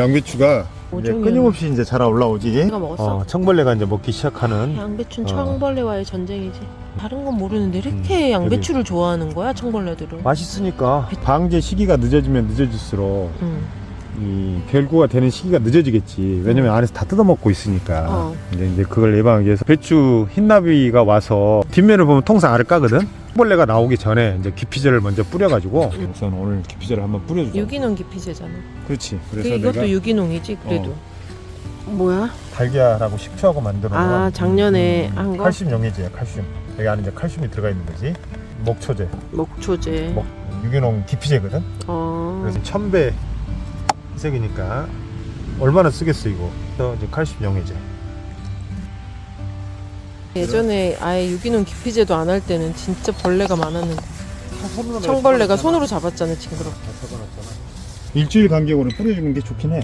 양배추가 이제 오종이야. 끊임없이 이제 자라 올라오지. 내가 먹었어? 어, 청벌레가 이제 먹기 시작하는. 양배추는 어. 청벌레와의 전쟁이지. 다른 건 모르는데 이렇게 음, 양배추를 좋아하는 거야 청벌레들은. 맛있으니까 방제 시기가 늦어지면 늦어질수록 응. 이 결구가 되는 시기가 늦어지겠지. 왜냐면 안에서 다 뜯어먹고 있으니까. 어. 이제, 이제 그걸 예방하기 위해서 배추 흰나비가 와서 뒷면을 보면 통상 알을 까거든. 벌레가 나오기 전에 이제 기피제를 먼저 뿌려가지고 우선 오늘 기피제를 한번 뿌려주자. 유기농 기피제잖아. 그렇지. 그 그래서 이것도 내가 어. 유기농이지 그래도. 뭐야? 달걀하고 식초하고 만들어 놓은 아 작년에 한 거? 칼슘 용해제야 칼슘. 여기 안에 이제 칼슘이 들어가 있는 거지. 목초제, 목초제. 목 유기농 기피제거든. 어. 그래서 천배 희석이니까 얼마나 쓰겠어 이거. 그래서 이제 칼슘 용해제. 예전에 아예 유기농 기피제도 안 할 때는 진짜 벌레가 많았는데 청벌레가 손으로 잡았잖아 징그럽게. 일주일 간격으로 뿌려주는 게 좋긴 해.